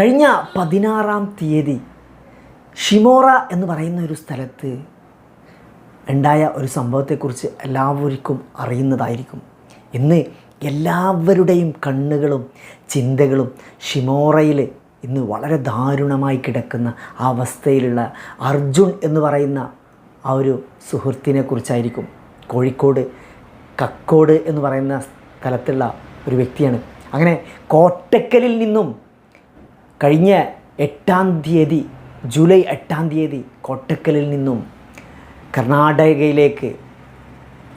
കഴിഞ്ഞ പതിനാറാം തീയതി ഷിമോറ എന്ന് പറയുന്ന ഒരു സ്ഥലത്ത് ഉണ്ടായ ഒരു സംഭവത്തെക്കുറിച്ച് എല്ലാവർക്കും അറിയുന്നതായിരിക്കും. ഇന്ന് എല്ലാവരുടെയും കണ്ണുകളും ചിന്തകളും ഷിമോറയിൽ ഇന്ന് വളരെ ദാരുണമായി കിടക്കുന്ന ആ അവസ്ഥയിലുള്ള അർജുൻ എന്ന് പറയുന്ന ആ ഒരു സുഹൃത്തിനെക്കുറിച്ചായിരിക്കും. കോഴിക്കോട് കക്കോട് എന്ന് പറയുന്ന സ്ഥലത്തുള്ള ഒരു വ്യക്തിയാണ്. അങ്ങനെ കോട്ടക്കലിൽ നിന്നും കഴിഞ്ഞ എട്ടാം തീയതി ജൂലൈ എട്ടാം തീയതി കോട്ടക്കലിൽ നിന്നും കർണാടകയിലേക്ക്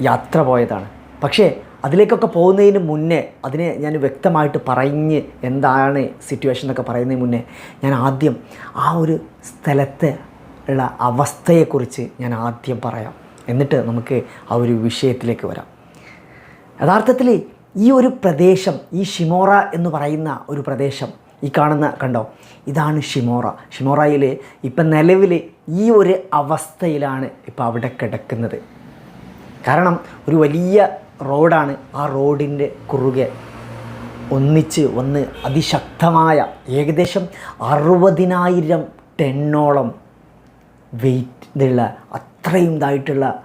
യാത്ര പോയതാണ്. പക്ഷേ അതിലേക്കൊക്കെ പോകുന്നതിന് മുന്നേ അതിനെ ഞാൻ വ്യക്തമായിട്ട് പറഞ്ഞ് എന്താണ് സിറ്റുവേഷൻ എന്നൊക്കെ പറയുന്നതിന് മുന്നേ ഞാൻ ആദ്യം ആ ഒരു സ്ഥലത്തെ ഉള്ള അവസ്ഥയെക്കുറിച്ച് ഞാൻ ആദ്യം പറയാം. എന്നിട്ട് നമുക്ക് ആ ഒരു വിഷയത്തിലേക്ക് വരാം. യഥാർത്ഥത്തിൽ ഈ ഒരു പ്രദേശം ഈ ഷിമോറ എന്ന് പറയുന്ന ഒരു പ്രദേശം ഈ കാണുന്ന കണ്ടോ? ഇതാണ് ഷിമോറ. ഷിമോറയിൽ ഇപ്പം നിലവിൽ ഈ ഒരു അവസ്ഥയിലാണ് ഇപ്പോൾ അവിടെ കിടക്കുന്നത്. കാരണം ഒരു വലിയ റോഡാണ് ആ റോഡിന്റെ കുറുകെ ഒന്നിച്ച് വന്ന് അതിശക്തമായ ഏകദേശം അറുപതിനായിരം ടെണ്ണോളം വെയിറ്റുള്ള അത്രയും ഇതായിട്ടുള്ള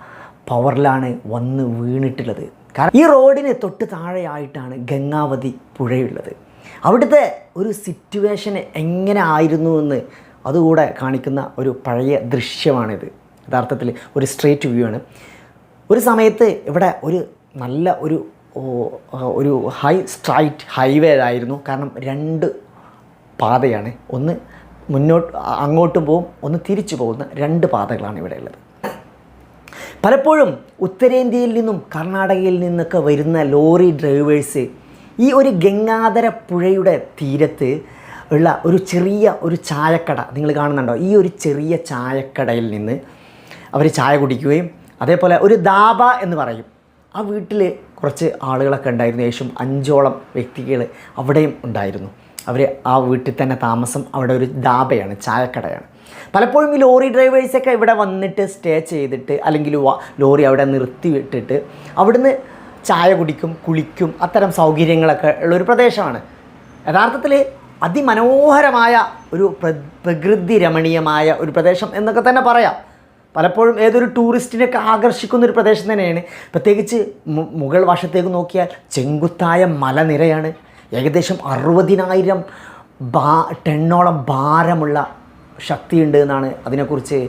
പവറിലാണ് വന്ന് വീണിട്ടുള്ളത്. കാരണം ഈ റോഡിന് തൊട്ട് താഴെയായിട്ടാണ് ഗംഗാവതി പുഴയുള്ളത്. അവിടുത്തെ ഒരു സിറ്റുവേഷൻ എങ്ങനെ ആയിരുന്നു എന്ന് അതുകൂടെ കാണിക്കുന്ന ഒരു പഴയ ദൃശ്യമാണിത്. യഥാർത്ഥത്തിൽ ഒരു സ്ട്രേറ്റ് വ്യൂ ആണ്. ഒരു സമയത്ത് ഇവിടെ ഒരു നല്ല ഒരു ഒരു ഹൈ സ്ട്രൈറ്റ് ഹൈവേ ആയിരുന്നു. കാരണം രണ്ട് പാതയാണ്. ഒന്ന് മുന്നോട്ട് അങ്ങോട്ടും പോകും ഒന്ന് തിരിച്ചു പോകുന്ന രണ്ട് പാതകളാണ് ഇവിടെ ഉള്ളത്. പലപ്പോഴും ഉത്തരേന്ത്യയിൽ നിന്നും കർണാടകയിൽ നിന്നൊക്കെ വരുന്ന ലോറി ഡ്രൈവേഴ്സ് ഈ ഒരു ഗംഗാധര പുഴയുടെ തീരത്ത് ഉള്ള ഒരു ചെറിയ ഒരു ചായക്കട നിങ്ങൾ കാണുന്നുണ്ടോ? ഈ ഒരു ചെറിയ ചായക്കടയിൽ നിന്ന് അവർ ചായ കുടിക്കുകയും അതേപോലെ ഒരു ദാബ എന്ന് പറയും. ആ വീട്ടിൽ കുറച്ച് ആളുകളൊക്കെ ഉണ്ടായിരുന്നു. ഏകദേശം അഞ്ചോളം വ്യക്തികൾ അവിടെയും ഉണ്ടായിരുന്നു. അവർ ആ വീട്ടിൽ തന്നെ താമസം അവിടെ ഒരു ദാബയാണ് ചായക്കടയാണ്. പലപ്പോഴും ഈ ലോറി ഡ്രൈവേഴ്സൊക്കെ ഇവിടെ വന്നിട്ട് സ്റ്റേ ചെയ്തിട്ട് അല്ലെങ്കിൽ ലോറി അവിടെ നിർത്തി വിട്ടിട്ട് അവിടുന്ന് ചായ കുടിക്കും കുളിക്കും അത്തരം സൗകര്യങ്ങളൊക്കെ ഉള്ളൊരു പ്രദേശമാണ്. യഥാർത്ഥത്തിൽ അതിമനോഹരമായ ഒരു പ്ര- പ്രകൃതി രമണീയമായ ഒരു പ്രദേശം എന്നൊക്കെ തന്നെ പറയാം. പലപ്പോഴും ഏതൊരു ടൂറിസ്റ്റിനെയൊക്കെ ആകർഷിക്കുന്ന ഒരു പ്രദേശം തന്നെയാണ്. പ്രത്യേകിച്ച് മുഗൾ വശത്തേക്ക് നോക്കിയാൽ ചെങ്കുത്തായ മലനിരയാണ്. ഏകദേശം അറുപതിനായിരം ബാ ടെണ്ണോളം ഭാരമുള്ള ശക്തിയുണ്ട് എന്നാണ് അതിനെക്കുറിച്ച്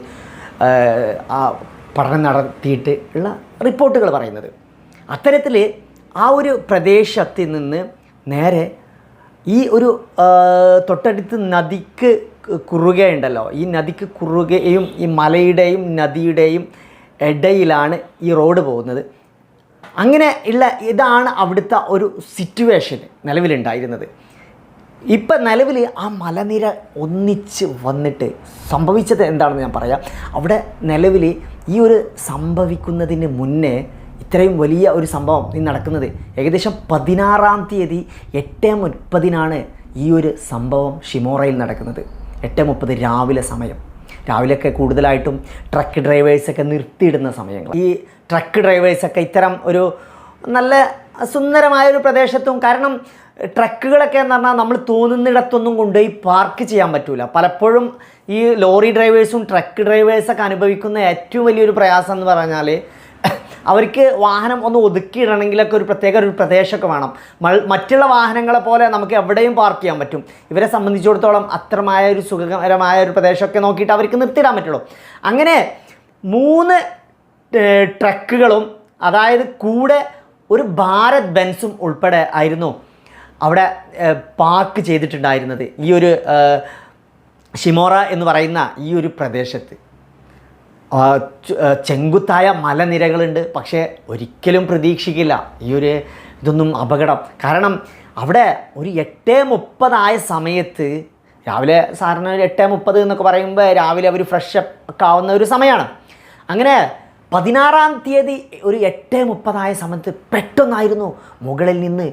ആ പഠനം നടത്തിയിട്ട് ഉള്ള റിപ്പോർട്ടുകൾ പറയുന്നത്. അത്തരത്തിൽ ആ ഒരു പ്രദേശത്തിൽ നിന്ന് നേരെ ഈ ഒരു തൊട്ടടുത്ത് നദിക്ക് കുറുകയുണ്ടല്ലോ. ഈ നദിക്ക് കുറുകയും ഈ മലയുടെയും നദിയുടെയും ഇടയിലാണ് ഈ റോഡ് പോകുന്നത്. അങ്ങനെ ഉള്ള ഇതാണ് അവിടുത്തെ ഒരു സിറ്റുവേഷൻ നിലവിലുണ്ടായിരുന്നത്. ഇപ്പം നിലവിൽ ആ മലനിര ഒന്നിച്ച് വന്നിട്ട് സംഭവിച്ചത് എന്താണെന്ന് ഞാൻ പറയാം. അവിടെ നിലവിൽ ഈ ഒരു സംഭവിക്കുന്നതിന് മുന്നേ ഇത്രയും വലിയ ഒരു സംഭവം ഈ നടക്കുന്നത്. ഏകദേശം പതിനാറാം തീയതി എട്ട് മുപ്പതിനാണ് ഈ ഒരു സംഭവം ഷിമോറയിൽ നടക്കുന്നത്. എട്ട് മുപ്പത് രാവിലെ സമയം. രാവിലെയൊക്കെ കൂടുതലായിട്ടും ട്രക്ക് ഡ്രൈവേഴ്സൊക്കെ നിർത്തിയിടുന്ന സമയങ്ങൾ. ഈ ട്രക്ക് ഡ്രൈവേഴ്സൊക്കെ ഇത്തരം ഒരു നല്ല സുന്ദരമായ ഒരു പ്രദേശത്തും കാരണം ട്രക്കുകളൊക്കെ എന്ന് പറഞ്ഞാൽ നമ്മൾ തോന്നുന്നിടത്തൊന്നും കൊണ്ടുപോയി പാർക്ക് ചെയ്യാൻ പറ്റില്ല പലപ്പോഴും ഈ ലോറി ഡ്രൈവേഴ്സും ട്രക്ക് ഡ്രൈവേഴ്സൊക്കെ അനുഭവിക്കുന്ന ഏറ്റവും വലിയൊരു പ്രയാസം എന്ന് പറഞ്ഞാൽ അവർക്ക് വാഹനം ഒന്ന് ഒതുക്കിയിടണമെങ്കിലൊക്കെ ഒരു പ്രത്യേക ഒരു പ്രദേശമൊക്കെ വേണം. മറ്റുള്ള വാഹനങ്ങളെ പോലെ നമുക്ക് എവിടെയും പാർക്ക് ചെയ്യാൻ പറ്റും. ഇവരെ സംബന്ധിച്ചിടത്തോളം അത്രമായ ഒരു സുഖകരമായ ഒരു പ്രദേശമൊക്കെ നോക്കിയിട്ട് അവർക്ക് നിർത്തിയിടാൻ പറ്റുള്ളൂ. അങ്ങനെ മൂന്ന് ട്രക്കുകളും അതായത് കൂടെ ഒരു ഭാരത് ബെൻസും ഉൾപ്പെടെ ആയിരുന്നു അവിടെ പാർക്ക് ചെയ്തിട്ടുണ്ടായിരുന്നത്. ഈ ഒരു ഷിമോറ എന്ന് പറയുന്ന ഈ ഒരു പ്രദേശത്ത്. ചെങ്കുത്തായ മലനിരകളുണ്ട്. പക്ഷേ ഒരിക്കലും പ്രതീക്ഷിക്കില്ല ഈ ഒരു ഇതൊന്നും അപകടം. കാരണം അവിടെ ഒരു എട്ട് മുപ്പതായ സമയത്ത് രാവിലെ സാറിന് ഒരു എട്ട് മുപ്പത് എന്നൊക്കെ പറയുമ്പോൾ രാവിലെ അവർ ഫ്രഷ് ഒക്കെ ആവുന്ന ഒരു സമയമാണ് അങ്ങനെ പതിനാറാം തീയതി ഒരു എട്ട് മുപ്പതായ സമയത്ത് പെട്ടെന്നായിരുന്നു മുകളിൽ നിന്ന്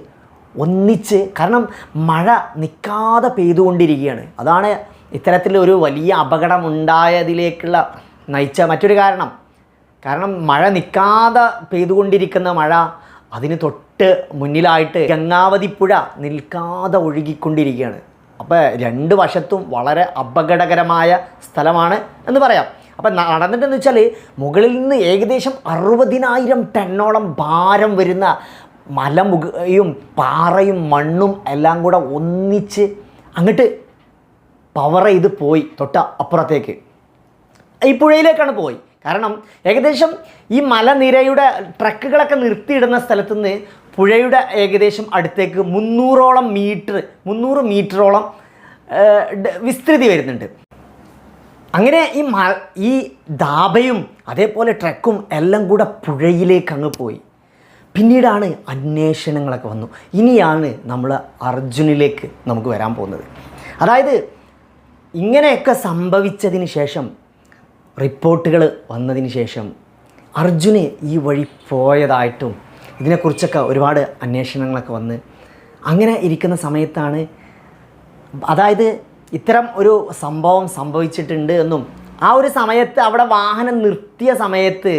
ഒന്നിച്ച് കാരണം മഴ നിൽക്കാതെ പെയ്തുകൊണ്ടിരിക്കുകയാണ്. അതാണ് ഇത്തരത്തിൽ ഒരു വലിയ അപകടം ഉണ്ടായതിലേക്കുള്ള നയിച്ച മറ്റൊരു കാരണം. കാരണം മഴ നിൽക്കാതെ പെയ്തുകൊണ്ടിരിക്കുന്ന മഴ അതിന് തൊട്ട് മുന്നിലായിട്ട് ഗംഗാവതി പുഴ നിൽക്കാതെ ഒഴുകിക്കൊണ്ടിരിക്കുകയാണ്. അപ്പോൾ രണ്ട് വശത്തും വളരെ അപകടകരമായ സ്ഥലമാണ് എന്ന് പറയാം. അപ്പം നടന്നിട്ടെന്ന് വെച്ചാൽ മുകളിൽ നിന്ന് ഏകദേശം അറുപതിനായിരം ടണ്ണോളം ഭാരം വരുന്ന മലമുകയും പാറയും മണ്ണും എല്ലാം കൂടെ ഒന്നിച്ച് അങ്ങോട്ട് പവർ ചെയ്ത് പോയി തൊട്ട അപ്പുറത്തേക്ക്. ഈ പുഴയിലേക്കാണ് പോയി. കാരണം ഏകദേശം ഈ മലനിരയുടെ ട്രക്കുകളൊക്കെ നിർത്തിയിടുന്ന സ്ഥലത്ത് നിന്ന് പുഴയുടെ ഏകദേശം അടുത്തേക്ക് മുന്നൂറോളം മീറ്റർ മുന്നൂറ് മീറ്ററോളം വിസ്തൃതി വരുന്നുണ്ട്. അങ്ങനെ ഈ മ ഈ ദാബയും അതേപോലെ ട്രക്കും എല്ലാം കൂടെ പുഴയിലേക്ക് അങ്ങ് പോയി. പിന്നീടാണ് അന്വേഷണങ്ങളൊക്കെ വന്നു. ഇനിയാണ് നമ്മൾ അർജുനിലേക്ക് നമുക്ക് വരാൻ പോകുന്നത്. അതായത് ഇങ്ങനെയൊക്കെ സംഭവിച്ചതിന് ശേഷം റിപ്പോർട്ടുകൾ വന്നതിന് ശേഷം അർജുന് ഈ വഴി പോയതായിട്ടും ഇതിനെക്കുറിച്ചൊക്കെ ഒരുപാട് അന്വേഷണങ്ങളൊക്കെ വന്ന് അങ്ങനെ ഇരിക്കുന്ന സമയത്താണ് അതായത് ഇത്തരം ഒരു സംഭവം സംഭവിച്ചിട്ടുണ്ട് എന്നും ആ ഒരു സമയത്ത് അവിടെ വാഹനം നിർത്തിയ സമയത്ത്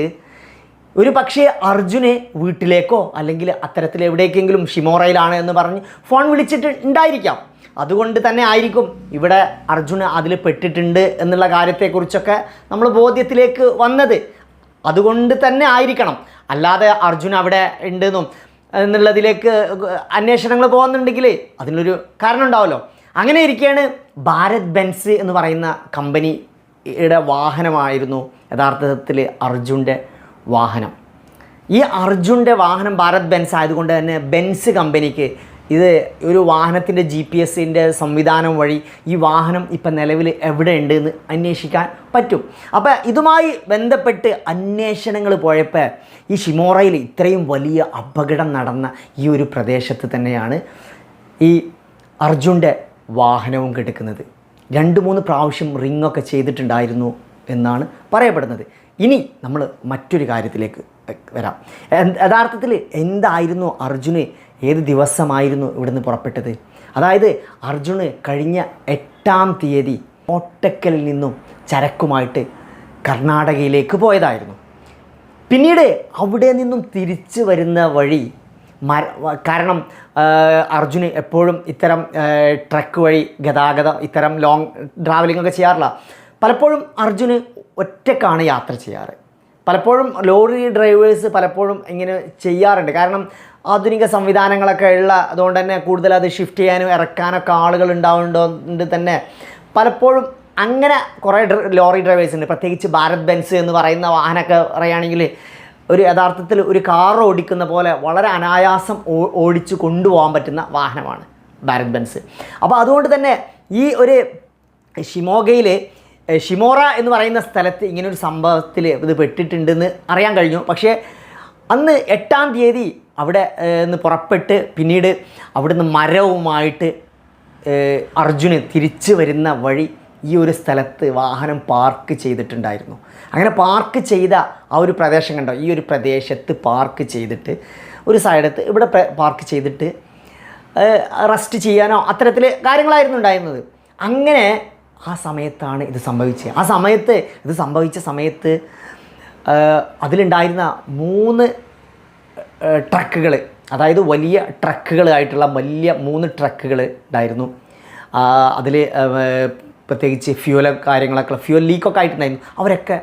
ഒരു പക്ഷേ അർജുനെ വീട്ടിലേക്കോ അല്ലെങ്കിൽ അത്തരത്തിൽ എവിടേക്കെങ്കിലും ഷിമോറയിലാണ് എന്ന് പറഞ്ഞ് ഫോൺ വിളിച്ചിട്ട് ഉണ്ടായിരിക്കാം. അതുകൊണ്ട് തന്നെ ആയിരിക്കും. ഇവിടെ അർജുന് അതിൽ പെട്ടിട്ടുണ്ട് എന്നുള്ള കാര്യത്തെക്കുറിച്ചൊക്കെ നമ്മൾ ബോധ്യത്തിലേക്ക് വന്നത്. അതുകൊണ്ട് തന്നെ ആയിരിക്കണം. അല്ലാതെ അർജുൻ അവിടെ ഉണ്ടെന്നും എന്നുള്ളതിലേക്ക് അന്വേഷണങ്ങൾ പോകുന്നുണ്ടെങ്കിൽ അതിനൊരു കാരണം ഉണ്ടാവുമല്ലോ അങ്ങനെ ഇരിക്കുകയാണ് ഭാരത് ബെൻസ് എന്ന് പറയുന്ന കമ്പനിയുടെ വാഹനമായിരുന്നു യഥാർത്ഥത്തിൽ അർജുന്റെ വാഹനം. ഈ അർജുന്റെ വാഹനം ഭാരത് ബെൻസ് ആയതുകൊണ്ട് തന്നെ ബെൻസ് കമ്പനിക്ക് ഇത് ഒരു വാഹനത്തിന്റെ ജി പി എസിന്റെ സംവിധാനം വഴി ഈ വാഹനം ഇപ്പം നിലവിൽ എവിടെ ഉണ്ട് എന്ന് അന്വേഷിക്കാൻ പറ്റും. അപ്പോൾ ഇതുമായി ബന്ധപ്പെട്ട് അന്വേഷണങ്ങൾ പോയപ്പോൾ ഈ ഷിമോറയിൽ ഇത്രയും വലിയ അപകടം നടന്ന ഈ ഒരു പ്രദേശത്ത് തന്നെയാണ് ഈ അർജുന്റെ വാഹനവും കിടക്കുന്നത്. രണ്ട് മൂന്ന് പ്രാവശ്യം റിങ്ങൊക്കെ ചെയ്തിട്ടുണ്ടായിരുന്നു എന്നാണ് പറയപ്പെടുന്നത്. ഇനി നമ്മൾ മറ്റൊരു കാര്യത്തിലേക്ക് വരാം. യഥാർത്ഥത്തിൽ എന്തായിരുന്നു അർജുന് ഏത് ദിവസമായിരുന്നു ഇവിടുന്ന് പുറപ്പെട്ടത്? അതായത് അർജുന് കഴിഞ്ഞ എട്ടാം തീയതി കോട്ടക്കലിൽ നിന്നും ചരക്കുമായിട്ട് കർണാടകയിലേക്ക് പോയതായിരുന്നു. പിന്നീട് അവിടെ നിന്നും തിരിച്ചു വരുന്ന വഴി മര കാരണം അർജുന് എപ്പോഴും ഇത്തരം ട്രക്ക് വഴി ഗതാഗതം ഇത്തരം ലോങ് ട്രാവലിംഗ് ഒക്കെ ചെയ്യാറില്ല. പലപ്പോഴും അർജുന് ഒറ്റക്കാണ് യാത്ര ചെയ്യാറ്. പലപ്പോഴും ലോറി ഡ്രൈവേഴ്സ് പലപ്പോഴും ഇങ്ങനെ ചെയ്യാറുണ്ട്. കാരണം ആധുനിക സംവിധാനങ്ങളൊക്കെ ഉള്ള അതുകൊണ്ട് തന്നെ കൂടുതൽ അത് ഷിഫ്റ്റ് ചെയ്യാനും ഇറക്കാനൊക്കെ ആളുകൾ ഉണ്ടാവുന്നുണ്ട് തന്നെ. പലപ്പോഴും അങ്ങനെ കുറേ ലോറി ഡ്രൈവേഴ്സ് ഉണ്ട്. പ്രത്യേകിച്ച് ഭാരത് ബെൻസ് എന്ന് പറയുന്ന വാഹനമൊക്കെ പറയുകയാണെങ്കിൽ ഒരു യഥാർത്ഥത്തിൽ ഒരു കാർ ഓടിക്കുന്ന പോലെ വളരെ അനായാസം ഓടിച്ച് കൊണ്ടുപോകാൻ പറ്റുന്ന വാഹനമാണ് ഭാരത് ബെൻസ്. അപ്പോൾ അതുകൊണ്ട് തന്നെ ഈ ഒരു ഷിമോഗയിൽ ഷിമോറ എന്ന് പറയുന്ന സ്ഥലത്ത് ഇങ്ങനെ ഒരു സംഭവത്തിൽ ഇത് പെട്ടിട്ടുണ്ടെന്ന് അറിയാൻ കഴിഞ്ഞു. പക്ഷേ അന്ന് എട്ടാം തീയതി അവിടെ നിന്ന് പുറപ്പെട്ട് പിന്നീട് അവിടുന്ന് മരവുമായിട്ട് അർജുന് തിരിച്ചു വരുന്ന വഴി ഈ ഒരു സ്ഥലത്ത് വാഹനം പാർക്ക് ചെയ്തിട്ടുണ്ടായിരുന്നു. അങ്ങനെ പാർക്ക് ചെയ്ത ആ ഒരു പ്രദേശം കണ്ടോ? ഈ ഒരു പ്രദേശത്ത് പാർക്ക് ചെയ്തിട്ട് ഒരു സൈഡത്ത് ഇവിടെ പാർക്ക് ചെയ്തിട്ട് റെസ്റ്റ് ചെയ്യാനോ അത്തരത്തിൽ കാര്യങ്ങളായിരുന്നു ഉണ്ടായിരുന്നത്. അങ്ങനെ ആ സമയത്താണ് ഇത് സംഭവിച്ചത്. ആ സമയത്ത് ഇത് സംഭവിച്ച സമയത്ത് അതിലുണ്ടായിരുന്ന മൂന്ന് ട്രക്കുകൾ അതായത് വലിയ ട്രക്കുകളായിട്ടുള്ള വലിയ മൂന്ന് ട്രക്കുകൾ ഉണ്ടായിരുന്നു. അതിൽ പ്രത്യേകിച്ച് ഫ്യൂല കാര്യങ്ങളൊക്കെ ഫ്യൂൽ ലീക്കൊക്കെ ആയിട്ടുണ്ടായിരുന്നു. അവരൊക്കെ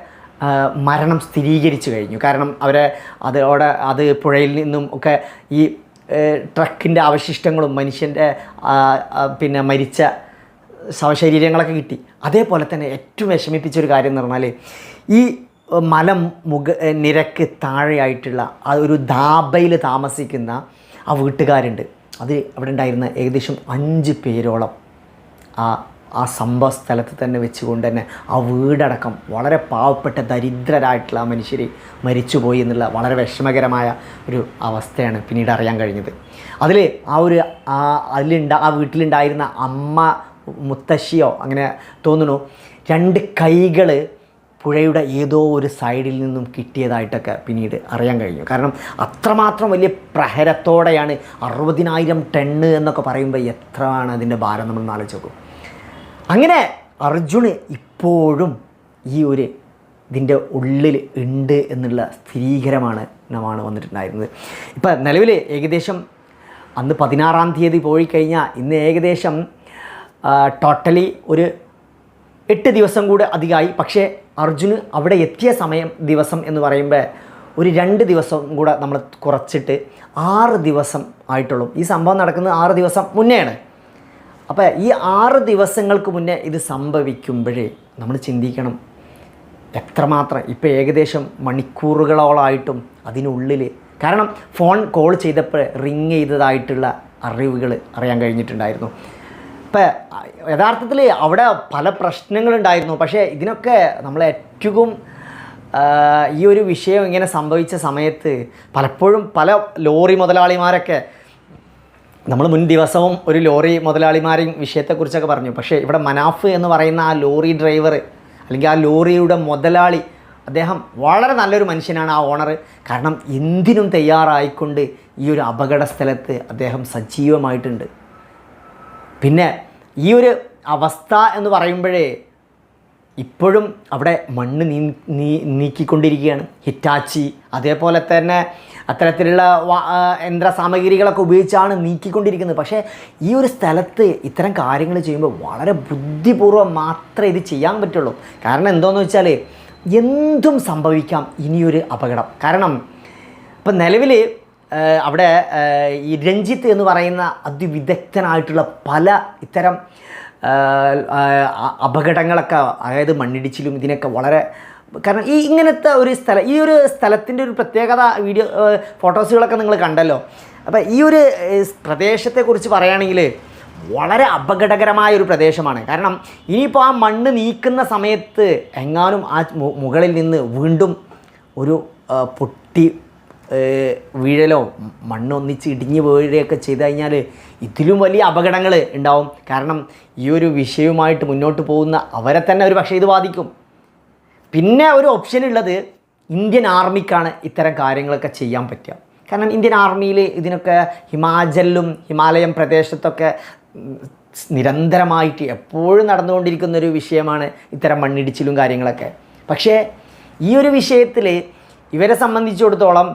മരണം സ്ഥിരീകരിച്ചു കഴിഞ്ഞു. കാരണം അവരെ അതോടെ അത് പുഴയിൽ നിന്നും ഒക്കെ ഈ ട്രക്കിന്റെ അവശിഷ്ടങ്ങളും മനുഷ്യന്റെ പിന്നെ മരിച്ച ശവശരീരങ്ങളൊക്കെ കിട്ടി. അതേപോലെ തന്നെ ഏറ്റവും വിഷമിപ്പിച്ച ഒരു കാര്യം എന്ന് പറഞ്ഞാൽ ഈ മല മുഖ നിരക്ക് താഴെയായിട്ടുള്ള ആ ഒരു ദാബയിൽ താമസിക്കുന്ന ആ വീട്ടുകാരുണ്ട്. അത് അവിടെ ഉണ്ടായിരുന്ന ഏകദേശം അഞ്ച് പേരോളം ആ ആ സംഭവ സ്ഥലത്ത് തന്നെ വെച്ചുകൊണ്ട് തന്നെ ആ വീടടക്കം വളരെ പാവപ്പെട്ട ദരിദ്രരായിട്ടുള്ള ആ മനുഷ്യർ മരിച്ചുപോയി എന്നുള്ള വളരെ വിഷമകരമായ ഒരു അവസ്ഥയാണ് പിന്നീട് അറിയാൻ കഴിഞ്ഞത്. അതിൽ ആ ഒരു ആ അതിലുണ്ട ആ വീട്ടിലുണ്ടായിരുന്ന അമ്മ മുത്തശ്ശിയോ അങ്ങനെ തോന്നുന്നു. രണ്ട് കൈകൾ പുഴയുടെ ഏതോ ഒരു സൈഡിൽ നിന്നും കിട്ടിയതായിട്ടൊക്കെ പിന്നീട് അറിയാൻ കഴിഞ്ഞു. കാരണം അത്രമാത്രം വലിയ പ്രഹരത്തോടെയാണ് അറുപതിനായിരം ടണ്ണ് എന്നൊക്കെ പറയുമ്പോൾ എത്രയാണ് അതിന്റെ ഭാരം നമ്മൾ ആലോചിച്ച് നോക്കും. അങ്ങനെ അർജുന് ഇപ്പോഴും ഈ ഒരു ഇതിന്റെ ഉള്ളിൽ ഉണ്ട് എന്നുള്ള സ്ഥിരീകരമാണ് നമാണ് വന്നിട്ടുണ്ടായിരുന്നത്. ഇപ്പം നിലവിൽ ഏകദേശം അന്ന് പതിനാറാം തീയതി പോയി കഴിഞ്ഞാൽ ഇന്ന് ഏകദേശം ടോട്ടലി ഒരു എട്ട് ദിവസം കൂടെ അധികമായി. പക്ഷേ അർജുന് അവിടെ എത്തിയ സമയം ദിവസം എന്ന് പറയുമ്പോൾ ഒരു രണ്ട് ദിവസം കൂടെ നമ്മൾ കുറച്ചിട്ട് ആറ് ദിവസം ആയിട്ടുള്ളൂ. ഈ സംഭവം നടക്കുന്നത് ആറ് ദിവസം മുന്നെയാണ്. അപ്പോൾ ഈ ആറ് ദിവസങ്ങൾക്ക് മുന്നേ ഇത് സംഭവിക്കുമ്പോഴേ നമ്മൾ ചിന്തിക്കണം. എത്രമാത്രം ഇപ്പോൾ ഏകദേശം മണിക്കൂറുകളോളായിട്ടും അതിനുള്ളിൽ കാരണം ഫോൺ കോൾ ചെയ്തപ്പോൾ റിങ് ചെയ്തതായിട്ടുള്ള അറിവുകൾ അറിയാൻ കഴിഞ്ഞിട്ടുണ്ടായിരുന്നു. ഇപ്പം യഥാർത്ഥത്തിൽ അവിടെ പല പ്രശ്നങ്ങളുണ്ടായിരുന്നു. പക്ഷേ ഇതിനൊക്കെ നമ്മൾ ഏറ്റവും ഈ ഒരു വിഷയം ഇങ്ങനെ സംഭവിച്ച സമയത്ത് പലപ്പോഴും പല ലോറി മുതലാളിമാരൊക്കെ നമ്മൾ മുൻ ദിവസവും ഒരു ലോറി മുതലാളിമാരെയും വിഷയത്തെക്കുറിച്ചൊക്കെ പറഞ്ഞു. പക്ഷേ ഇവിടെ മനാഫ് എന്ന് പറയുന്ന ആ ലോറി ഡ്രൈവർ അല്ലെങ്കിൽ ആ ലോറിയുടെ മുതലാളി അദ്ദേഹം വളരെ നല്ലൊരു മനുഷ്യനാണ് ആ ഓണർ. കാരണം എന്തിനും തയ്യാറായിക്കൊണ്ട് ഈ ഒരു അപകട സ്ഥലത്ത് അദ്ദേഹം സജീവമായിട്ടുണ്ട്. പിന്നെ ഈ ഒരു അവസ്ഥ എന്ന് പറയുമ്പോഴേ ഇപ്പോഴും അവിടെ മണ്ണ് നീ നീ നീക്കിക്കൊണ്ടിരിക്കുകയാണ്. ഹിറ്റാച്ചി അതേപോലെ തന്നെ അത്തരത്തിലുള്ള യന്ത്ര സാമഗ്രികളൊക്കെ ഉപയോഗിച്ചാണ് നീക്കിക്കൊണ്ടിരിക്കുന്നത്. പക്ഷേ ഈ ഒരു സ്ഥലത്ത് ഇത്തരം കാര്യങ്ങൾ ചെയ്യുമ്പോൾ വളരെ ബുദ്ധിപൂർവം മാത്രമേ ഇത് ചെയ്യാൻ പറ്റുള്ളൂ. കാരണം എന്തോന്ന് വെച്ചാൽ എന്തും സംഭവിക്കാം ഇനിയൊരു അപകടം. കാരണം ഇപ്പം നിലവിൽ അവിടെ ഈ രഞ്ജിത്ത് എന്ന് പറയുന്ന അതിവിദഗ്ധനായിട്ടുള്ള പല ഇത്തരം അപകടങ്ങളൊക്കെ അതായത് മണ്ണിടിച്ചിലും ഇതിനൊക്കെ വളരെ കാരണം ഈ ഇങ്ങനത്തെ ഒരു സ്ഥലം ഈ ഒരു സ്ഥലത്തിന്റെ ഒരു പ്രത്യേകത വീഡിയോ ഫോട്ടോസുകളൊക്കെ നിങ്ങൾ കണ്ടല്ലോ. അപ്പോൾ ഈ ഒരു പ്രദേശത്തെക്കുറിച്ച് പറയുകയാണെങ്കിൽ വളരെ അപകടകരമായ ഒരു പ്രദേശമാണ്. കാരണം ഇനിയിപ്പോൾ ആ മണ്ണ് നീക്കുന്ന സമയത്ത് എങ്ങാനും ആ മുകളിൽ നിന്ന് വീണ്ടും ഒരു പൊട്ടി വീഴലോ? മണ്ണൊന്നിച്ച് ഇടിഞ്ഞ് വീഴുകയൊക്കെ ചെയ്ത് കഴിഞ്ഞാൽ ഇതിലും വലിയ അപകടങ്ങൾ ഉണ്ടാവും. കാരണം ഈ ഒരു വിഷയവുമായിട്ട് മുന്നോട്ട് പോകുന്ന അവരെ തന്നെ ഒരു പക്ഷേ ഇത് ബാധിക്കും. പിന്നെ ഒരു ഓപ്ഷൻ ഉള്ളത് ഇന്ത്യൻ ആർമിക്കാണ് ഇത്തരം കാര്യങ്ങളൊക്കെ ചെയ്യാൻ പറ്റുക. കാരണം ഇന്ത്യൻ ആർമിയിൽ ഇതിനൊക്കെ ഹിമാചലിലും ഹിമാലയം പ്രദേശത്തൊക്കെ നിരന്തരമായിട്ട് എപ്പോഴും നടന്നുകൊണ്ടിരിക്കുന്ന ഒരു വിഷയമാണ് ഇത്തരം മണ്ണിടിച്ചിലും കാര്യങ്ങളൊക്കെ. പക്ഷേ ഈ ഒരു വിഷയത്തിൽ ഇവരെ സംബന്ധിച്ചിടത്തോളം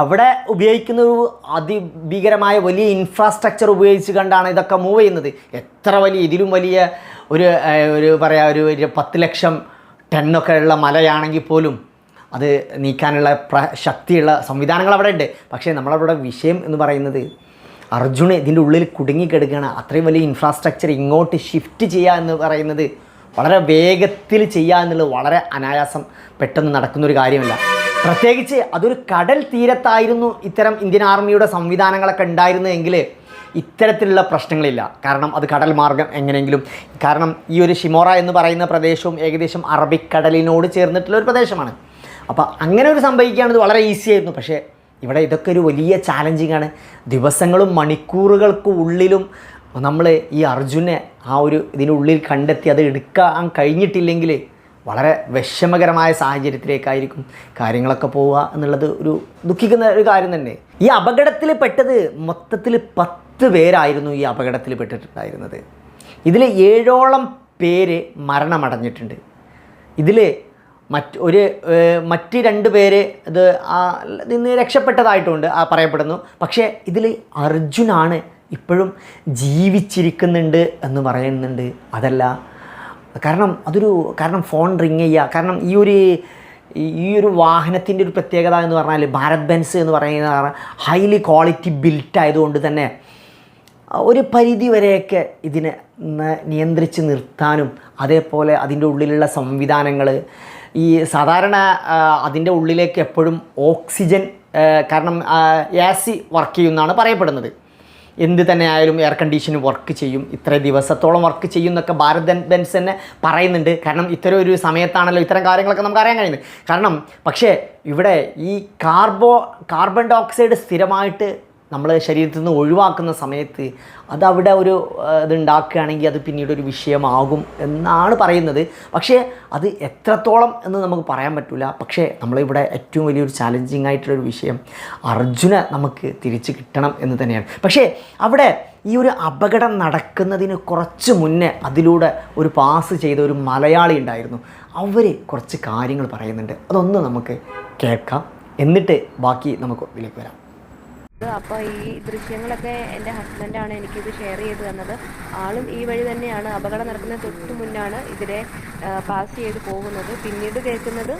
അവിടെ ഉപയോഗിക്കുന്ന ഒരു അതിഭീകരമായ വലിയ ഇൻഫ്രാസ്ട്രക്ചർ ഉപയോഗിച്ച് കണ്ടാണ് ഇതൊക്കെ മൂവ് ചെയ്യുന്നത്. എത്ര വലിയ ഇതിലും വലിയ ഒരു ഒരു പറയാ ഒരു ഒരു പത്ത് ലക്ഷം ടണ്ണൊക്കെ ഉള്ള മലയാണെങ്കിൽ പോലും അത് നീക്കാനുള്ള പ്ര ശക്തിയുള്ള സംവിധാനങ്ങൾ അവിടെ ഉണ്ട്. പക്ഷേ നമ്മളവിടെ വിഷയം എന്ന് പറയുന്നത് അർജുന് ഇതിന്റെ ഉള്ളിൽ കുടുങ്ങിക്കിടക്കുകയാണ് അത്രയും വലിയ ഇൻഫ്രാസ്ട്രക്ചർ ഇങ്ങോട്ട് ഷിഫ്റ്റ് ചെയ്യുക എന്ന് പറയുന്നത് വളരെ വേഗത്തിൽ ചെയ്യുക എന്നുള്ളത് വളരെ അനായാസം പെട്ടെന്ന് നടക്കുന്നൊരു കാര്യമല്ല. പ്രത്യേകിച്ച് അതൊരു കടൽ തീരത്തായിരുന്നു ഇത്തരം ഇന്ത്യൻ ആർമിയുടെ സംവിധാനങ്ങളൊക്കെ ഉണ്ടായിരുന്നെങ്കിൽ ഇത്തരത്തിലുള്ള പ്രശ്നങ്ങളില്ല. കാരണം അത് കടൽ മാർഗം എങ്ങനെയെങ്കിലും. കാരണം ഈ ഒരു ഷിമോറ എന്ന് പറയുന്ന പ്രദേശവും ഏകദേശം അറബിക്കടലിനോട് ചേർന്നിട്ടുള്ള ഒരു പ്രദേശമാണ്. അപ്പോൾ അങ്ങനെ ഒരു സംഭവിക്കുകയാണെങ്കിൽ വളരെ ഈസി ആയിരുന്നു. പക്ഷേ ഇവിടെ ഇതൊക്കെ ഒരു വലിയ ചാലഞ്ചിങ് ആണ്. ദിവസങ്ങളും മണിക്കൂറുകൾക്ക് ഉള്ളിലും നമ്മൾ ഈ അർജുനെ ആ ഒരു ഇതിനുള്ളിൽ കണ്ടെത്തി അത് എടുക്കാൻ കഴിഞ്ഞിട്ടില്ലെങ്കിൽ വളരെ വിഷമകരമായ സാഹചര്യത്തിലേക്കായിരിക്കും കാര്യങ്ങളൊക്കെ പോവുക എന്നുള്ളത് ഒരു ദുഃഖിക്കുന്ന ഒരു കാര്യം തന്നെ. ഈ അപകടത്തിൽ പെട്ടത് മൊത്തത്തിൽ പത്ത് പേരായിരുന്നു ഈ അപകടത്തിൽ പെട്ടിട്ടുണ്ടായിരുന്നത്. ഇതിൽ ഏഴോളം പേര് മരണമടഞ്ഞിട്ടുണ്ട്. ഇതിൽ മറ്റ് ഒരു മറ്റ് രണ്ട് പേര് ഇത് നിന്ന് രക്ഷപ്പെട്ടതായിട്ടുണ്ട് പറയപ്പെടുന്നു. പക്ഷേ ഇതിൽ അർജുനാണ് ഇപ്പോഴും ജീവിച്ചിരിക്കുന്നുണ്ട് എന്ന് പറയുന്നുണ്ട്. അതല്ല കാരണം അതൊരു കാരണം ഫോൺ റിങ് ചെയ്യുക. കാരണം ഈ ഒരു ഈ- ഒരു വാഹനത്തിന്റെ ഒരു പ്രത്യേകത എന്ന് പറഞ്ഞാൽ ഭാരത് ബെൻസ് എന്ന് പറയുന്ന ഹൈലി ക്വാളിറ്റി ബിൽറ്റ് ആയതുകൊണ്ട് തന്നെ ഒരു പരിധി വരെയൊക്കെ ഇതിനെ നിയന്ത്രിച്ച് നിർത്താനും അതേപോലെ അതിന്റെ ഉള്ളിലുള്ള സംവിധാനങ്ങൾ ഈ സാധാരണ അതിന്റെ ഉള്ളിലേക്ക് എപ്പോഴും ഓക്സിജൻ കാരണം എ സി വർക്ക് ചെയ്യുമെന്നാണ് പറയപ്പെടുന്നത്. എന്ത് തന്നെ ആയാലും എയർ കണ്ടീഷൻ വർക്ക് ചെയ്യും. ഇത്ര ദിവസത്തോളം വർക്ക് ചെയ്യും എന്നൊക്കെ ഭാരത് ബെൻസ് തന്നെ പറയുന്നുണ്ട്. കാരണം ഇത്തരം ഒരു സമയത്താണല്ലോ ഇത്തരം കാര്യങ്ങളൊക്കെ നമുക്ക് അറിയാൻ കഴിയുന്നത്. കാരണം പക്ഷേ ഇവിടെ ഈ കാർബോ കാർബൺ ഡൈ ഓക്സൈഡ് സ്ഥിരമായിട്ട് നമ്മൾ ശരീരത്തിൽ നിന്ന് ഒഴിവാക്കുന്ന സമയത്ത് അതവിടെ ഒരു ഇതുണ്ടാക്കുകയാണെങ്കിൽ അത് പിന്നീട് ഒരു വിഷയമാകും എന്നാണ് പറയുന്നത്. പക്ഷേ അത് എത്രത്തോളം എന്ന് നമുക്ക് പറയാൻ പറ്റില്ല പക്ഷേ നമ്മളിവിടെ ഏറ്റവും വലിയൊരു ചാലഞ്ചിങ് ആയിട്ടുള്ളൊരു വിഷയം അർജുന നമുക്ക് തിരിച്ച് കിട്ടണം എന്ന് തന്നെയാണ്. പക്ഷേ അവിടെ ഈ ഒരു അപകടം നടക്കുന്നതിന് കുറച്ച് മുന്നേ അതിലൂടെ ഒരു പാസ് ചെയ്ത ഒരു മലയാളി ഉണ്ടായിരുന്നു. അവർ കുറച്ച് കാര്യങ്ങൾ പറയുന്നുണ്ട്. അതൊന്ന് നമുക്ക് കേൾക്കാം. എന്നിട്ട് ബാക്കി നമുക്ക് ഇതിലേക്ക് വരാം. അപ്പോൾ ഈ ദൃശ്യങ്ങളൊക്കെ എന്റെ ഹസ്ബൻഡാണ് എനിക്കിത് ഷെയർ ചെയ്ത് തന്നത്. ആളും ഈ വഴി തന്നെയാണ്. അപകടം നടക്കുന്ന തൊട്ട് മുന്നാണ് ഇതിലെ പാസ് ചെയ്ത് പോകുന്നത്. പിന്നീട് കേൾക്കുന്നത്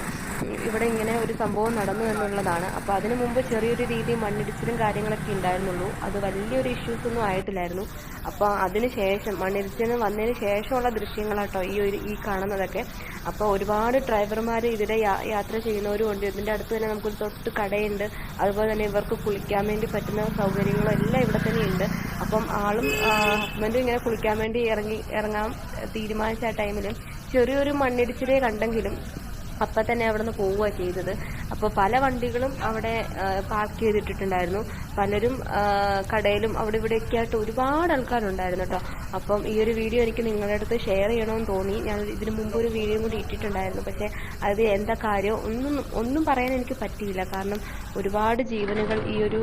ഇവിടെ ഇങ്ങനെ ഒരു സംഭവം നടന്നു എന്നുള്ളതാണ്. അപ്പോൾ അതിനു മുമ്പ് ചെറിയൊരു രീതി മണ്ണിടിച്ചിലും കാര്യങ്ങളൊക്കെ ഉണ്ടായിരുന്നുള്ളൂ. അത് വലിയൊരു ഇഷ്യൂസ് ഒന്നും ആയിട്ടില്ലായിരുന്നു. അപ്പോൾ അതിന് ശേഷം മണ്ണിടിച്ചിന് വന്നതിന് ശേഷമുള്ള ദൃശ്യങ്ങളാട്ടോ ഈ ഒരു ഈ കാണുന്നതൊക്കെ. അപ്പോൾ ഒരുപാട് ഡ്രൈവർമാർ ഇതിലെ യാത്ര ചെയ്യുന്നവരും ഉണ്ട്. ഇതിന്റെ അടുത്ത് തന്നെ നമുക്കൊരു തൊട്ട് കടയുണ്ട്. അതുപോലെ തന്നെ ഇവർക്ക് കുളിക്കാൻ വേണ്ടി പറ്റുന്ന സൗകര്യങ്ങളും എല്ലാം ഇവിടെ തന്നെ ഉണ്ട് അപ്പം ആളും ഹസ്ബൻഡും ഇങ്ങനെ കുളിക്കാൻ വേണ്ടി ഇറങ്ങി ഇറങ്ങാൻ തീരുമാനിച്ച ആ ചെറിയൊരു മണ്ണിടിച്ചിലേ കണ്ടെങ്കിലും അപ്പം തന്നെ അവിടെ നിന്ന് പോവുക ചെയ്തത്. അപ്പോൾ പല വണ്ടികളും അവിടെ പാർക്ക് ചെയ്തിട്ടിട്ടുണ്ടായിരുന്നു. പലരും കടയിലും അവിടെ ഇവിടെയൊക്കെ ആയിട്ട് ഒരുപാട് ആൾക്കാരുണ്ടായിരുന്നു കേട്ടോ അപ്പം ഈ ഒരു വീഡിയോ എനിക്ക് നിങ്ങളുടെ അടുത്ത് ഷെയർ ചെയ്യണമെന്ന് തോന്നി. ഞാൻ ഇതിനു മുമ്പ് ഒരു വീഡിയോ കൂടി ഇട്ടിട്ടുണ്ടായിരുന്നു. പക്ഷേ അത് എന്താ കാര്യം ഒന്നും ഒന്നും പറയാൻ എനിക്ക് പറ്റിയില്ല. കാരണം ഒരുപാട് ജീവനുകൾ ഈ ഒരു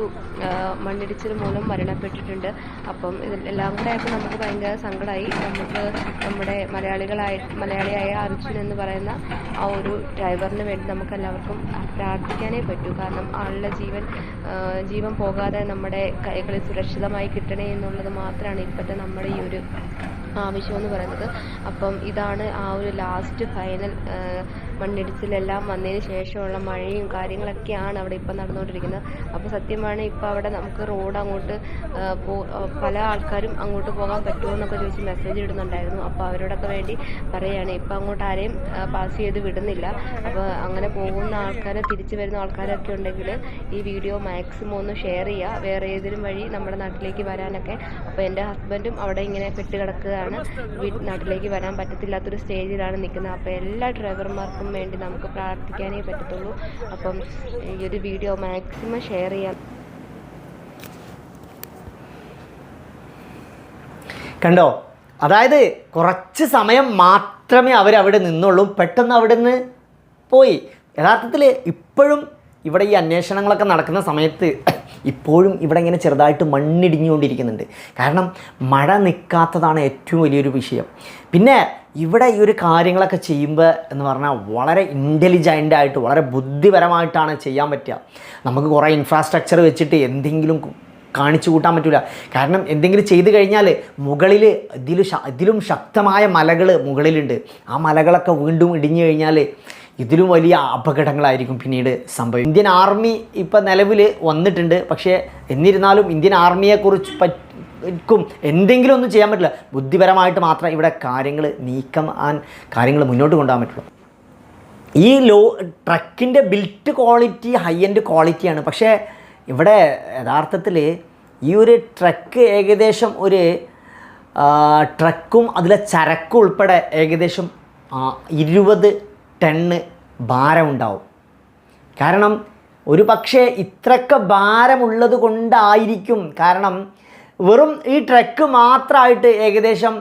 മണ്ണിടിച്ചിൽ മൂലം മരണപ്പെട്ടിട്ടുണ്ട്. അപ്പം എല്ലാം കൂടെ ആയപ്പോൾ നമുക്ക് ഭയങ്കര സങ്കടമായി. നമുക്ക് നമ്മുടെ മലയാളികളായ മലയാളിയായ അർജുൻ എന്ന് പറയുന്ന ആ ഒരു ഡ്രൈവറിന് വേണ്ടി നമുക്ക് എല്ലാവർക്കും പ്രാർത്ഥിക്കാനേ പറ്റൂ. കാരണം ആളുടെ ജീവൻ ജീവൻ പോകാതെ നമ്മുടെ കൈകളിൽ സുരക്ഷിതമായി കിട്ടണേ എന്നുള്ളത് മാത്രമാണ് ഇപ്പോഴത്തെ നമ്മുടെ ഈ ഒരു ആവശ്യം എന്ന് പറയുന്നത്. അപ്പം ഇതാണ് ആ ഒരു ലാസ്റ്റ് ഫൈനൽ മണ്ണിടിച്ചിലെല്ലാം വന്നതിന് ശേഷമുള്ള മഴയും കാര്യങ്ങളൊക്കെയാണ് അവിടെ ഇപ്പം നടന്നുകൊണ്ടിരിക്കുന്നത്. അപ്പോൾ സത്യമാണ് ഇപ്പോൾ അവിടെ നമുക്ക് റോഡ് അങ്ങോട്ട് പല ആൾക്കാരും അങ്ങോട്ട് പോകാൻ പറ്റുമോ എന്നൊക്കെ ചോദിച്ച് മെസ്സേജ് ഇടുന്നുണ്ടായിരുന്നു. അപ്പോൾ അവരോടൊക്കെ വേണ്ടി പറയുകയാണ്. ഇപ്പം അങ്ങോട്ട് ആരെയും പാസ് ചെയ്ത് വിടുന്നില്ല. അപ്പോൾ അങ്ങനെ പോകുന്ന ആൾക്കാരെ തിരിച്ചു വരുന്ന ആൾക്കാരൊക്കെ ഉണ്ടെങ്കിൽ ഈ വീഡിയോ മാക്സിമം ഒന്ന് ഷെയർ ചെയ്യുക. വേറെ ഏതെങ്കിലും വഴി നമ്മുടെ നാട്ടിലേക്ക് വരാനൊക്കെ. അപ്പോൾ എന്റെ ഹസ്ബൻഡും അവിടെ ഇങ്ങനെ കെട്ടുകിടക്കുകയാണ് നാട്ടിലേക്ക് വരാൻ പറ്റത്തില്ലാത്തൊരു സ്റ്റേജിലാണ് നിൽക്കുന്നത്. അപ്പോൾ എല്ലാ ഡ്രൈവർമാർക്കും വേണ്ടി നമുക്ക് പ്രാർത്ഥിക്കാനേ പറ്റത്തുള്ളൂ. അപ്പം ഈ ഒരു വീഡിയോ മാക്സിമം ഷെയർ ചെയ്യാൻ കണ്ടോ? അതായത് കുറച്ച് സമയം മാത്രമേ അവരവിടെ നിന്നുള്ളൂ. പെട്ടെന്ന് അവിടെ നിന്ന് പോയി. യഥാർത്ഥത്തിൽ ഇപ്പോഴും ഇവിടെ ഈ അന്വേഷണങ്ങളൊക്കെ നടക്കുന്ന സമയത്ത് ഇപ്പോഴും ഇവിടെ ഇങ്ങനെ ചെറുതായിട്ട് മണ്ണിടിഞ്ഞുകൊണ്ടിരിക്കുന്നുണ്ട്. കാരണം മഴ നിൽക്കാത്തതാണ് ഏറ്റവും വലിയൊരു വിഷയം. പിന്നെ ഇവിടെ ഈ ഒരു കാര്യങ്ങളൊക്കെ ചെയ്യുമ്പോൾ എന്ന് പറഞ്ഞാൽ വളരെ ഇന്റലിജന്റ് ആയിട്ട് വളരെ ബുദ്ധിപരമായിട്ടാണ് ചെയ്യാൻ പറ്റുക. നമുക്ക് കുറേ ഇൻഫ്രാസ്ട്രക്ചർ വെച്ചിട്ട് എന്തെങ്കിലും കാണിച്ചു കൂട്ടാൻ പറ്റില്ല കാരണം എന്തെങ്കിലും ചെയ്തു കഴിഞ്ഞാൽ മുകളിൽ ഇതിൽ ഇതിലും ശക്തമായ മലകൾ മുകളിലുണ്ട്. ആ മലകളൊക്കെ വീണ്ടും ഇടിഞ്ഞു കഴിഞ്ഞാൽ ഇതിലും വലിയ അപകടങ്ങളായിരിക്കും പിന്നീട് സംഭവിക്കും. ഇന്ത്യൻ ആർമി ഇപ്പം നിലവിൽ വന്നിട്ടുണ്ട്. പക്ഷേ എന്നിരുന്നാലും ഇന്ത്യൻ ആർമിയെക്കുറിച്ച് പറ്റും എന്തെങ്കിലും ഒന്നും ചെയ്യാൻ പറ്റില്ല. ബുദ്ധിപരമായിട്ട് മാത്രം ഇവിടെ കാര്യങ്ങൾ നീക്കം ആൻ കാര്യങ്ങൾ മുന്നോട്ട് കൊണ്ടുപോകാൻ പറ്റുള്ളൂ. ഈ ലോ ട്രക്കിന്റെ ബിൽറ്റ് ക്വാളിറ്റി ഹൈ എൻഡ് ക്വാളിറ്റിയാണ്. പക്ഷേ ഇവിടെ യഥാർത്ഥത്തിൽ ഈ ഒരു ട്രക്ക് ഏകദേശം ഒരു ട്രക്കും അതിലെ ചരക്കും ഉൾപ്പെടെ ഏകദേശം ഇരുപത് ടണ്ണ് ഭാരമുണ്ടാവും കാരണം ഒരു പക്ഷേ ഇത്രയൊക്കെ ഭാരമുള്ളത് കൊണ്ടായിരിക്കും. കാരണം വെറും ഈ ട്രക്ക് മാത്രമായിട്ട് ഏകദേശം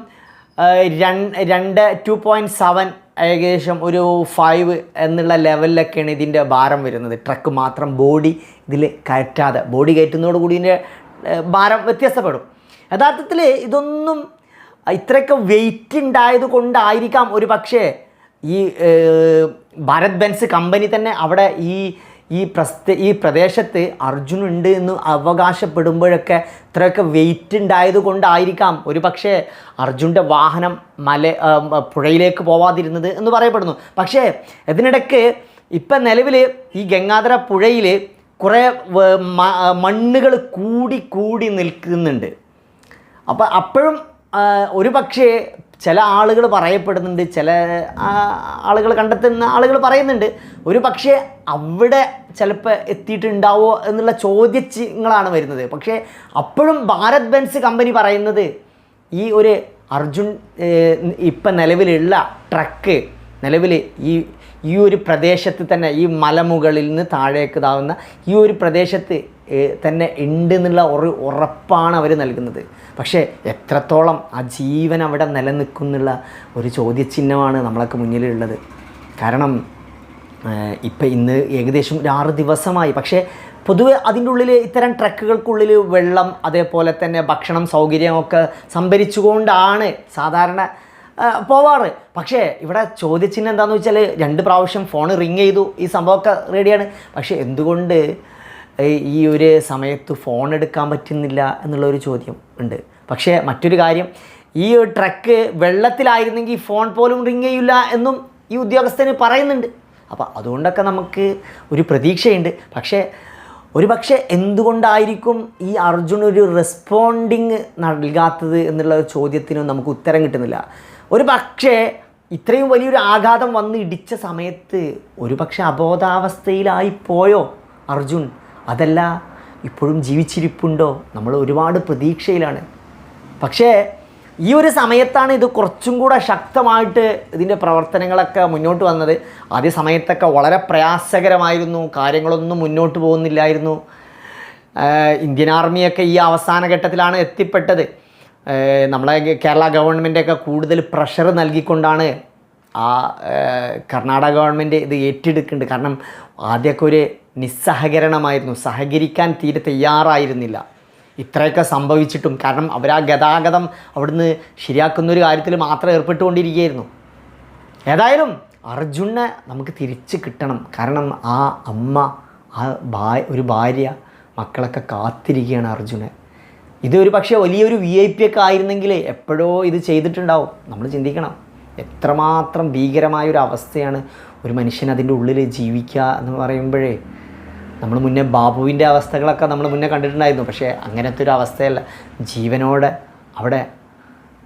രണ്ട് ടു പോയിന്റ് സെവൻ ഏകദേശം ഒരു ഫൈവ് എന്നുള്ള ലെവലിലൊക്കെയാണ് ഇതിന്റെ ഭാരം വരുന്നത്. ട്രക്ക് മാത്രം ബോഡി ഇതിൽ കയറ്റാതെ ബോഡി കയറ്റുന്നതോടുകൂടി ഇതിന്റെ ഭാരം വ്യത്യാസപ്പെടും. യഥാർത്ഥത്തിൽ ഇതൊന്നും ഇത്രയൊക്കെ വെയിറ്റ് ഉണ്ടായത് കൊണ്ടായിരിക്കാം ഒരു പക്ഷേ ഈ ഭാരത് ബെൻസ് കമ്പനി തന്നെ അവിടെ ഈ ഈ പ്രസ്ഥ ഈ പ്രദേശത്ത് അർജുൻ ഉണ്ട് എന്ന് അവകാശപ്പെടുമ്പോഴൊക്കെ ഇത്രയൊക്കെ വെയിറ്റ് ഉണ്ടായത് കൊണ്ടായിരിക്കാം. ഒരു പക്ഷേ അർജുന്റെ വാഹനം മല പുഴയിലേക്ക് പോവാതിരുന്നത് എന്ന് പറയപ്പെടുന്നു. പക്ഷേ ഇതിനിടയ്ക്ക് ഇപ്പം നിലവിൽ ഈ ഗംഗാധര പുഴയിൽ കുറേ മണ്ണുകൾ കൂടി കൂടി നിൽക്കുന്നുണ്ട്. അപ്പോൾ അപ്പോഴും ഒരു പക്ഷേ ചില ആളുകൾ പറയപ്പെടുന്നുണ്ട് ചില ആളുകൾ കണ്ടെത്തുന്ന ആളുകൾ പറയുന്നുണ്ട്. ഒരു പക്ഷേ അവിടെ ചിലപ്പോൾ എത്തിയിട്ടുണ്ടാവോ എന്നുള്ള ചോദ്യങ്ങളാണ് വരുന്നത്. പക്ഷേ അപ്പോഴും ഭാരത് ബെൻസ് കമ്പനി പറയുന്നത് ഈ ഒരു അർജുൻ ഇപ്പം നിലവിലുള്ള ട്രക്ക് നിലവിൽ ഈ ഈ ഒരു പ്രദേശത്ത് തന്നെ ഈ മലമുകളിൽ നിന്ന് താഴേക്ക് താവുന്ന ഈ ഒരു പ്രദേശത്ത് തന്നെ ഉണ്ട് എന്നുള്ള ഒരു ഉറപ്പാണ് അവർ നൽകുന്നത്. പക്ഷേ എത്രത്തോളം ആ ജീവൻ അവിടെ നിലനിൽക്കുന്നുള്ള ഒരു ചോദ്യചിഹ്നമാണ് നമ്മളൊക്കെ മുന്നിലുള്ളത്. കാരണം ഇപ്പം ഇന്ന് ഏകദേശം ഒരു ആറ് ദിവസമായി. പക്ഷേ പൊതുവെ അതിന്റെ ഉള്ളിൽ ഇത്തരം ട്രക്കുകൾക്കുള്ളിൽ വെള്ളം അതേപോലെ തന്നെ ഭക്ഷണം സൗകര്യമൊക്കെ സംഭരിച്ചുകൊണ്ടാണ് സാധാരണ പോവാറ്. പക്ഷേ ഇവിടെ ചോദ്യചിഹ്നം എന്താണെന്ന് വെച്ചാൽ രണ്ട് പ്രാവശ്യം ഫോൺ റിങ് ചെയ്തു. ഈ സംഭവമൊക്കെ റെഡിയാണ് പക്ഷേ എന്തുകൊണ്ട് ഈ- ഒരു സമയത്ത് ഫോൺ എടുക്കാൻ പറ്റുന്നില്ല എന്നുള്ളൊരു ചോദ്യം ഉണ്ട്. പക്ഷേ മറ്റൊരു കാര്യം ഈ ട്രക്ക് വെള്ളത്തിലായിരുന്നെങ്കിൽ ഫോൺ പോലും റിങ് ചെയ്യില്ല എന്നും ഈ ഉദ്യോഗസ്ഥന് പറയുന്നുണ്ട്. അപ്പോൾ അതുകൊണ്ടൊക്കെ നമുക്ക് ഒരു പ്രതീക്ഷയുണ്ട്. പക്ഷേ ഒരു പക്ഷേ എന്തുകൊണ്ടായിരിക്കും ഈ അർജുൻ ഒരു റെസ്പോണ്ടിങ് നൽകാത്തത് എന്നുള്ള ചോദ്യത്തിനും നമുക്ക് ഉത്തരം കിട്ടുന്നില്ല. ഒരു പക്ഷേ ഇത്രയും വലിയൊരു ആഘാതം വന്ന് ഇടിച്ച സമയത്ത് ഒരു പക്ഷേ അബോധാവസ്ഥയിലായി പോയോ അർജുൻ? അതല്ല ഇപ്പോഴും ജീവിച്ചിരിപ്പുണ്ടോ? നമ്മൾ ഒരുപാട് പ്രതീക്ഷയിലാണ്. പക്ഷേ ഈ ഒരു സമയത്താണ് ഇത് കുറച്ചും കൂടെ ശക്തമായിട്ട് ഇതിന്റെ പ്രവർത്തനങ്ങളൊക്കെ മുന്നോട്ട് വന്നത്. ആദ്യ സമയത്തൊക്കെ വളരെ പ്രയാസകരമായിരുന്നു. കാര്യങ്ങളൊന്നും മുന്നോട്ട് പോകുന്നില്ലായിരുന്നു. ഇന്ത്യൻ ആർമിയൊക്കെ ഈ അവസാന ഘട്ടത്തിലാണ് എത്തിപ്പെട്ടത്. നമ്മളെ കേരള ഗവൺമെന്റൊക്കെ കൂടുതൽ പ്രഷർ നൽകിക്കൊണ്ടാണ് ആ കർണാടക ഗവൺമെന്റ് ഇത് ഏറ്റെടുക്കുന്നുണ്ട്. കാരണം ആദ്യമൊക്കെ ഒരു നിസ്സഹകരണമായിരുന്നു. സഹകരിക്കാൻ തീരെ തയ്യാറായിരുന്നില്ല. ഇത്രയൊക്കെ സംഭവിച്ചിട്ടും കാരണം അവർ ആ ഗതാഗതം അവിടുന്ന് ശരിയാക്കുന്ന ഒരു കാര്യത്തിൽ മാത്രം ഏർപ്പെട്ടുകൊണ്ടിരിക്കുകയായിരുന്നു. ഏതായാലും അർജുനെ നമുക്ക് തിരിച്ച് കിട്ടണം. കാരണം ആ അമ്മ ആ ഭാ ഒരു ഭാര്യ മക്കളൊക്കെ കാത്തിരിക്കുകയാണ് അർജുനെ. ഇത് പക്ഷേ വലിയൊരു വി ഐ പി ഒക്കെ ആയിരുന്നെങ്കിൽ എപ്പോഴോ ഇത് ചെയ്തിട്ടുണ്ടാവും. നമ്മൾ ചിന്തിക്കണം. എത്രമാത്രം ഭീകരമായ ഒരു അവസ്ഥയാണ് ഒരു മനുഷ്യൻ അതിന്റെ ഉള്ളിൽ ജീവിക്കുക എന്ന് പറയുമ്പോഴേ. നമ്മൾ മുന്നേ ബാബുവിന്റെ അവസ്ഥകളൊക്കെ നമ്മൾ മുന്നേ കണ്ടിട്ടുണ്ടായിരുന്നു. പക്ഷേ അങ്ങനത്തെ ഒരു അവസ്ഥയല്ല. ജീവനോടെ അവിടെ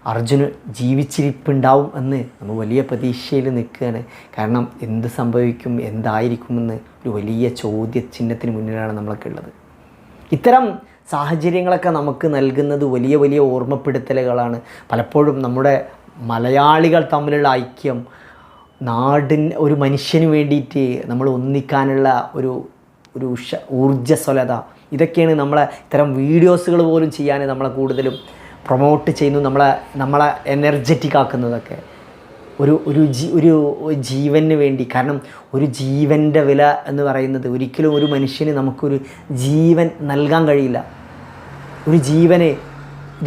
അർജുന് ജീവിച്ചിരിപ്പുണ്ടാവും എന്ന് നമ്മൾ വലിയ പ്രതീക്ഷയിൽ നിൽക്കുകയാണ്. കാരണം എന്ത് സംഭവിക്കും എന്തായിരിക്കുമെന്ന് ഒരു വലിയ ചോദ്യചിഹ്നത്തിന് മുന്നിലാണ് നമ്മളൊക്കെ ഉള്ളത്. ഇത്തരം സാഹചര്യങ്ങളൊക്കെ നമുക്ക് നൽകുന്നത് വലിയ വലിയ ഓർമ്മപ്പെടുത്തലുകളാണ്. പലപ്പോഴും നമ്മുടെ മലയാളികൾ തമ്മിലുള്ള ഐക്യം നാടിൻ ഒരു മനുഷ്യന് വേണ്ടിയിട്ട് നമ്മൾ ഒന്നിക്കാനുള്ള ഒരു ഒരു ഉഷ ഊർജസ്വലത. ഇതൊക്കെയാണ് നമ്മളെ ഇത്തരം വീഡിയോസുകൾ പോലും ചെയ്യാൻ നമ്മളെ കൂടുതലും പ്രൊമോട്ട് ചെയ്യുന്നു നമ്മളെ നമ്മളെ എനർജറ്റിക് ആക്കുന്നതൊക്കെ. ഒരു ഒരു ജീ ഒരു ജീവന് വേണ്ടി കാരണം ഒരു ജീവന്റെ വില എന്ന് പറയുന്നത് ഒരിക്കലും ഒരു മനുഷ്യന് നമുക്കൊരു ജീവൻ നൽകാൻ കഴിയില്ല. ഒരു ജീവനെ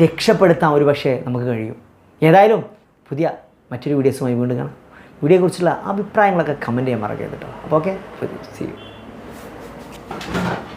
രക്ഷപ്പെടുത്താൻ ഒരു പക്ഷേ നമുക്ക് കഴിയും. ഏതായാലും പുതിയ മറ്റൊരു വീഡിയോസുമായി വീണ്ടും കാണാം. വീഡിയോയെക്കുറിച്ചുള്ള അഭിപ്രായങ്ങളൊക്കെ കമന്റ് ചെയ്യാൻ മറക്കരുത് കേട്ടോ. അപ്പോൾ okay see you Thank you.